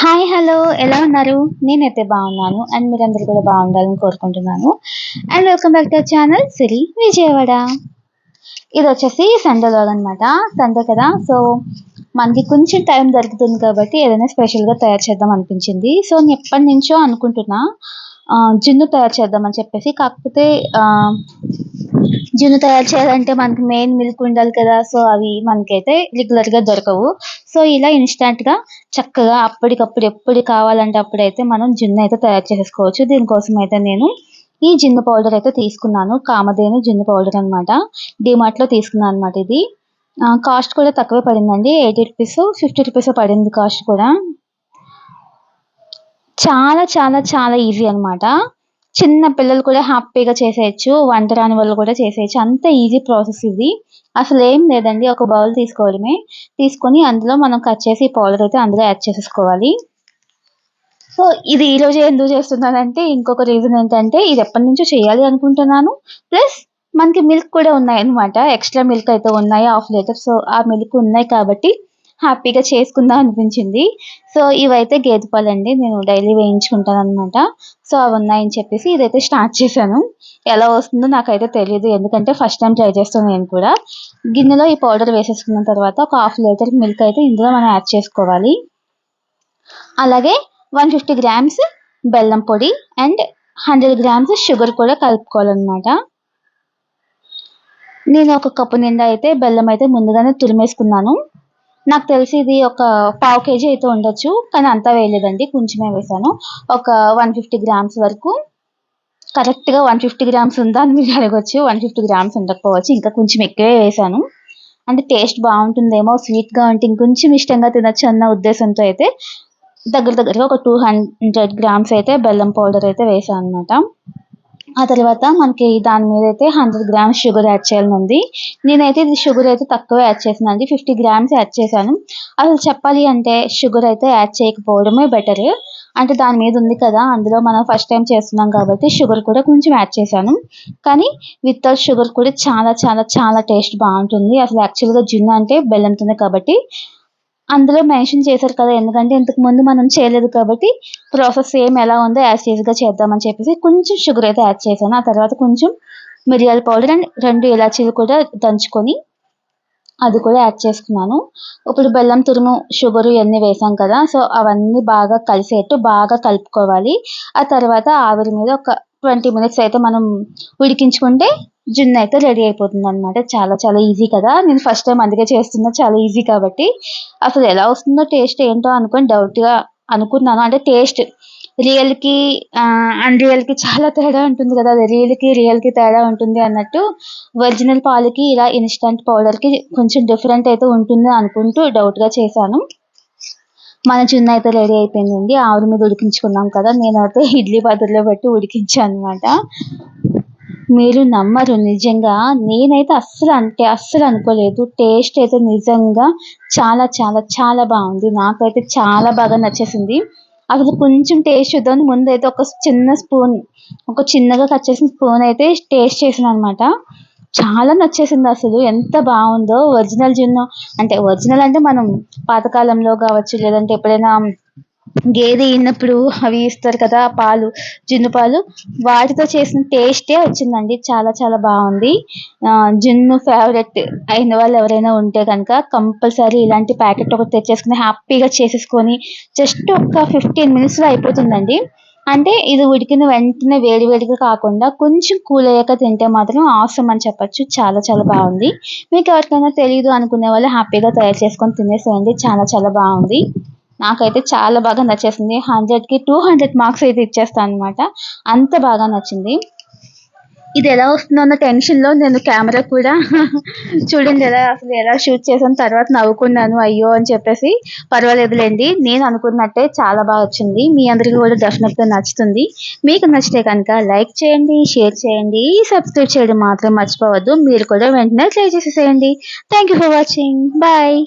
Hi hello ఎలా ఉన్నారు? నేనైతే బాగున్నాను. అండ్ మీరందరూ కూడా బాగుండాలని కోరుకుంటున్నాను. And welcome back to channel Siri Vijayawada ఇది వచ్చేసి సండే లాగ్ అనమాట సండే కదా? సో మనకి కొంచెం టైం దొరుకుతుంది కాబట్టి ఏదైనా స్పెషల్గా తయారు చేద్దాం అనిపించింది. సో నేను ఎప్పటి నుంచో అనుకుంటున్నా జున్ను తయారు చేద్దామని చెప్పేసి. కాకపోతే జున్ను తయారు చేయాలంటే మనకి మెయిన్ మిల్క్ ఉండాలి కదా సో అవి మనకైతే రెగ్యులర్గా దొరకవు. సో ఇలా ఇన్స్టెంట్గా చక్కగా అప్పటికప్పుడు ఎప్పుడు కావాలంటే అప్పుడైతే మనం జున్ను అయితే తయారు చేసుకోవచ్చు. దీనికోసం అయితే నేను ఈ జిన్ను పౌడర్ అయితే తీసుకున్నాను. కామధేను జిన్ను పౌడర్ అనమాట డిమార్ట్లో తీసుకున్నాను అనమాట ఇది. కాస్ట్ కూడా తక్కువే పడిందండి. ఎయిటీ రూపీస్ ఫిఫ్టీ రూపీస్ పడింది కాస్ట్ కూడా. చాలా చాలా చాలా ఈజీ అనమాట చిన్న పిల్లలు కూడా హ్యాపీగా చేసేయచ్చు వంట రాని వాళ్ళు కూడా చేసేయచ్చు. అంత ఈజీ ప్రాసెస్ ఇది. అసలు ఏం లేదండి ఒక బౌల్ తీసుకోవడమే. తీసుకొని అందులో మనం కట్ చేసి పౌడర్ అయితే అందులో యాడ్ చేసేసుకోవాలి. సో ఇది ఈ రోజు ఎందుకు చేస్తున్నానంటే ఇంకొక రీజన్ ఏంటంటే ఇది ఎప్పటి నుంచో చేయాలి అనుకుంటున్నాను. ప్లస్ మనకి మిల్క్ కూడా ఉన్నాయి అనమాట ఎక్స్ట్రా మిల్క్ అయితే ఉన్నాయి హాఫ్ లీటర్ సో ఆ మిల్క్ ఉన్నాయి కాబట్టి హ్యాపీగా చేసుకుందాం అనిపించింది. సో ఇవైతే గేదె పాలండి. నేను డైలీ వేయించుకుంటాను అనమాట సో అవి ఉన్నాయని చెప్పేసి ఇదైతే స్టార్ట్ చేశాను. ఎలా వస్తుందో నాకైతే తెలియదు ఎందుకంటే ఫస్ట్ టైం ట్రై చేస్తాను నేను కూడా. గిన్నెలో ఈ పౌడర్ వేసేసుకున్న తర్వాత ఒక హాఫ్ లీటర్ మిల్క్ అయితే ఇందులో మనం యాడ్ చేసుకోవాలి. అలాగే వన్ ఫిఫ్టీ గ్రామ్స్ బెల్లం పొడి అండ్ హండ్రెడ్ గ్రామ్స్ షుగర్ కూడా కలుపుకోవాలన్నమాట. నేను ఒక కప్పు నిండా అయితే బెల్లం అయితే ముందుగానే తురిమేసుకున్నాను. నాకు తెలిసి ఇది ఒక పావు కేజీ అయితే ఉండొచ్చు కానీ అంతా వేయలేదండి. కొంచెమే వేసాను ఒక వన్ ఫిఫ్టీ గ్రామ్స్ వరకు. కరెక్ట్గా వన్ ఫిఫ్టీ గ్రామ్స్ ఉందా అని మీరు అడగచ్చు. వన్ ఫిఫ్టీ గ్రామ్స్ ఉండకపోవచ్చు. ఇంకా కొంచెం ఎక్కువే వేసాను అంటే టేస్ట్ బాగుంటుందేమో స్వీట్గా ఉంటే ఇంకొంచెం ఇష్టంగా తినచ్చు అన్న ఉద్దేశంతో అయితే దగ్గర దగ్గరగా ఒక టూ హండ్రెడ్ గ్రామ్స్ అయితే బెల్లం పౌడర్ అయితే వేసాను అనమాట ఆ తర్వాత మనకి దాని మీద అయితే హండ్రెడ్ గ్రామ్స్ షుగర్ యాడ్ చేయాలని ఉంది. నేనైతే ఇది షుగర్ అయితే తక్కువ యాడ్ చేసాను అండి. ఫిఫ్టీ గ్రామ్స్ యాడ్ చేశాను. అసలు చెప్పాలి అంటే షుగర్ అయితే యాడ్ చేయకపోవడమే బెటర్. అంటే దాని మీద ఉంది కదా అందులో మనం ఫస్ట్ టైం చేస్తున్నాం కాబట్టి షుగర్ కూడా కొంచెం యాడ్ చేశాను. కానీ వితౌట్ షుగర్ కూడా చాలా చాలా చాలా టేస్ట్ బాగుంటుంది. అసలు యాక్చువల్గా జిన్ అంటే బెల్లంతోనే కాబట్టి అందులో మెన్షన్ చేశారు కదా ఎందుకంటే ఇంతకు ముందు మనం చేయలేదు కాబట్టి ప్రాసెస్ సేమ్ ఎలా ఉందో యాజ్ చేసిగా చేద్దామని చెప్పేసి కొంచెం షుగర్ అయితే యాడ్ చేశాను. ఆ తర్వాత కొంచెం మిరియాల పౌడర్ అండ్ రెండు ఇలాచీలు కూడా దంచుకొని అది కూడా యాడ్ చేసుకున్నాను. ఇప్పుడు బెల్లం తురుము షుగర్ ఇవన్నీ వేసాం కదా సో అవన్నీ బాగా కలిసేట్టు బాగా కలుపుకోవాలి. ఆ తర్వాత ఆవిరి మీద ఒక ట్వంటీ మినిట్స్ అయితే మనం ఉడికించుకుంటే జున్ను అయితే రెడీ అయిపోతుంది అనమాట చాలా చాలా ఈజీ కదా. నేను ఫస్ట్ టైం అందుకే చేస్తున్నా. చాలా ఈజీ కాబట్టి. అసలు ఎలా వస్తుందో టేస్ట్ ఏంటో అనుకొని డౌట్గా అనుకున్నాను. అంటే టేస్ట్ రియల్కి అన్రియల్కి చాలా తేడా ఉంటుంది కదా. రియల్కి రియల్కి తేడా ఉంటుంది అన్నట్టు ఒరిజినల్ పాలకి ఇలా ఇన్స్టంట్ పౌడర్కి కొంచెం డిఫరెంట్ అయితే ఉంటుంది అనుకుంటూ డౌట్గా చేశాను. మన జున్ను అయితే రెడీ అయిపోయిందండి. ఆవిరి మీద ఉడికించుకున్నాం కదా నేనైతే ఇడ్లీ పాత్రలో పెట్టి ఉడికించాను అనమాట మీరు నమ్మరు నిజంగా నేనైతే అస్సలు అంటే అస్సలు అనుకోలేదు. టేస్ట్ అయితే నిజంగా చాలా చాలా చాలా బాగుంది. నాకైతే చాలా బాగా నచ్చేసింది. అసలు కొంచెం టేస్ట్ చూద్దాం. ముందు అయితే ఒక చిన్న స్పూన్ ఒక చిన్నగా కట్ చేసిన స్పూన్ అయితే టేస్ట్ చేసాను అనమాట చాలా నచ్చేసింది అసలు. ఎంత బాగుందో ఒరిజినల్ జున్ను. అంటే ఒరిజినల్ అంటే మనం పాతకాలంలో కావచ్చు లేదంటే ఎప్పుడైనా గేదె ఈనప్పుడు అవి ఇస్తారు కదా పాలు జున్ను పాలు. వాటితో చేసిన టేస్టే వచ్చిందండి. చాలా చాలా బాగుంది. జున్ను ఫేవరెట్ అయిన వాళ్ళు ఎవరైనా ఉంటే కనుక కంపల్సరీ ఇలాంటి ప్యాకెట్ ఒకటి తెచ్చేసుకుని హ్యాపీగా చేసేసుకొని జస్ట్ ఒక ఫిఫ్టీన్ మినిట్స్లో అయిపోతుందండి. అంటే ఇది ఉడికిన వెంటనే వేడి వేడిగా కాకుండా కొంచెం కూల్ అయ్యాక తింటే మాత్రం అవసరం అని చెప్పొచ్చు. చాలా చాలా బాగుంది. మీకు ఎవరికైనా తెలియదు అనుకునే వాళ్ళు హ్యాపీగా తయారు చేసుకొని తినేసేయండి. చాలా చాలా బాగుంది. నాకైతే చాలా బాగా నచ్చేసింది. హండ్రెడ్కి టూ హండ్రెడ్ మార్క్స్ అయితే ఇచ్చేస్తాను అనమాట అంత బాగా నచ్చింది. ఇది ఎలా వస్తుందో అన్న టెన్షన్లో నేను కెమెరా కూడా చూడండి ఎలా అసలు ఎలా షూట్ చేసాను తర్వాత నవ్వుకున్నాను అయ్యో అని చెప్పేసి. పర్వాలేదులేండి నేను అనుకున్నట్టే చాలా బాగా వచ్చింది. మీ అందరికీ కూడా డెఫినెట్గా నచ్చుతుంది. మీకు నచ్చితే కనుక లైక్ చేయండి షేర్ చేయండి సబ్స్క్రైబ్ చేయడం మాత్రం మర్చిపోవద్దు. మీరు కూడా వెంటనే ట్రై చేసేసేయండి. Thank for watching bye